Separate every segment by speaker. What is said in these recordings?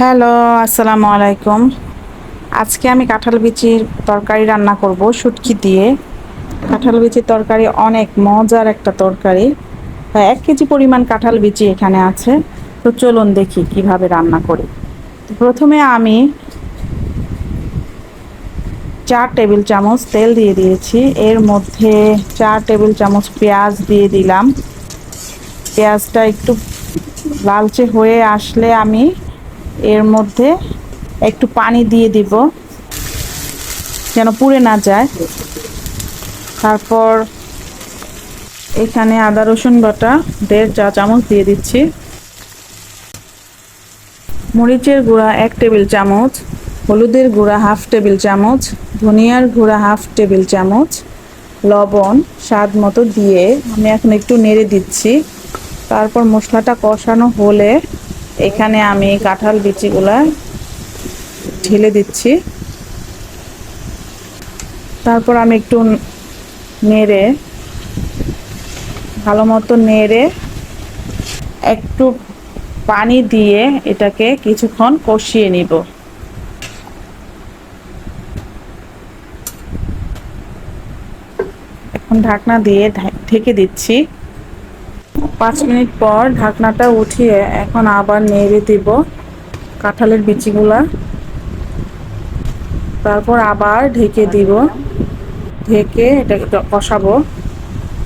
Speaker 1: Hello আসসালামু আলাইকুম। আজকে আমি কাঁঠাল বিচির তরকারি রান্না করব শুটকি দিয়ে। কাঁঠাল বিচির তরকারি অনেক মজার একটা তরকারি। হ্যাঁ, এক কেজি পরিমাণ কাঁঠাল বিচি এখানে আছে। তো চলুন দেখি কীভাবে রান্না করি। প্রথমে আমি চার টেবিল চামচ তেল দিয়ে দিয়েছি। এর মধ্যে চার টেবিল চামচ পেঁয়াজ দিয়ে দিলাম। পেঁয়াজটা একটু লালচে হয়ে আসলে আমি এর মধ্যে একটু পানি দিয়ে দিব, যেন পুড়ে না যায়। তারপর এখানে আদা, রসুন বাটা, দেড় চা চামচ দিয়ে দিচ্ছি। মরিচের গুঁড়া এক টেবিল চামচ, হলুদের গুঁড়া হাফ টেবিল চামচ, ধনিয়ার গুঁড়া হাফ টেবিল চামচ, লবণ স্বাদ মতো দিয়ে আমি এখন একটু নেড়ে দিচ্ছি। তারপর মশলাটা কষানো হলে এখানে আমি কাঁঠাল বিচিগুলা ঢেলে দিচ্ছি। তারপর আমি একটু নেড়ে, ভালো মতো নেড়ে একটু পানি দিয়ে এটাকে কিছুক্ষণ কষিয়ে নিব। এখন ঢাকনা দিয়ে ঢেকে দিচ্ছি। পাঁচ মিনিট পর ঢাকনাটা উঠিয়ে এখন আবার নেড়ে দিব কাঁঠালের বিচিগুলা। তারপর আবার ঢেকে দিব। ঢেকে এটাকে কষাবো।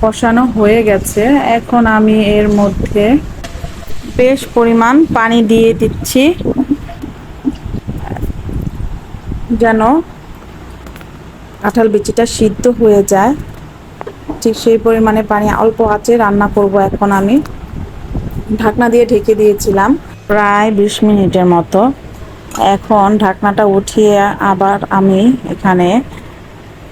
Speaker 1: কষানো হয়ে গেছে। এখন আমি এর মধ্যে বেশ পরিমাণ পানি দিয়ে দিচ্ছি। যেন কাঁঠাল বিচিটা সিদ্ধ হয়ে যায়। ঠিক সেই পরিমাণে পানি অল্প আছে, রান্না করব এখন আমি। ঢাকনা দিয়ে ঢেকে দিয়েছিলাম প্রায় বিশ মিনিটের মতো। এখন ঢাকনাটা উঠিয়ে আবার আমি এখানে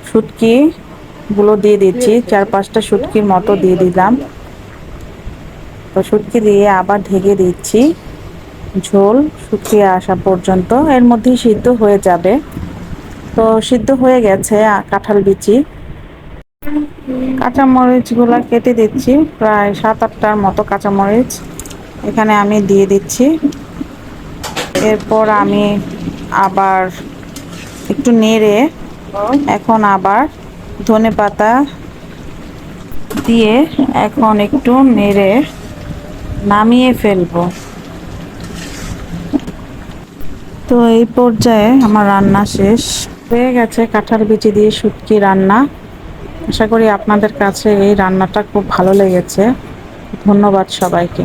Speaker 1: শুটকিগুলো দিয়ে দিচ্ছি চার পাঁচটা শুটকির মতো দিয়ে দিলাম। তো শুটকি দিয়ে আবার ঢেকে দিচ্ছি। ঝোল শুকিয়ে আসা পর্যন্ত। এর মধ্যেই সিদ্ধ হয়ে যাবে। তো সিদ্ধ হয়ে গেছে কাঁঠাল বিচি। কাঁচামরিচগুলো কেটে দিচ্ছি, প্রায় সাত আটটার মতো কাঁচামরিচ। এখানে আমি দিয়ে দিচ্ছি। এরপর আমি আবার একটু নেড়ে এখন আবার ধনে পাতা দিয়ে এখন একটু নেড়ে নামিয়ে ফেলব। তো এই পর্যায়ে আমার রান্না শেষ। হয়ে গেছে কাঁঠাল বিচি দিয়ে শুটকি রান্না। আশা করি আপনাদের কাছে এই রান্নাটা খুব ভালো লেগেছে। ধন্যবাদ সবাইকে।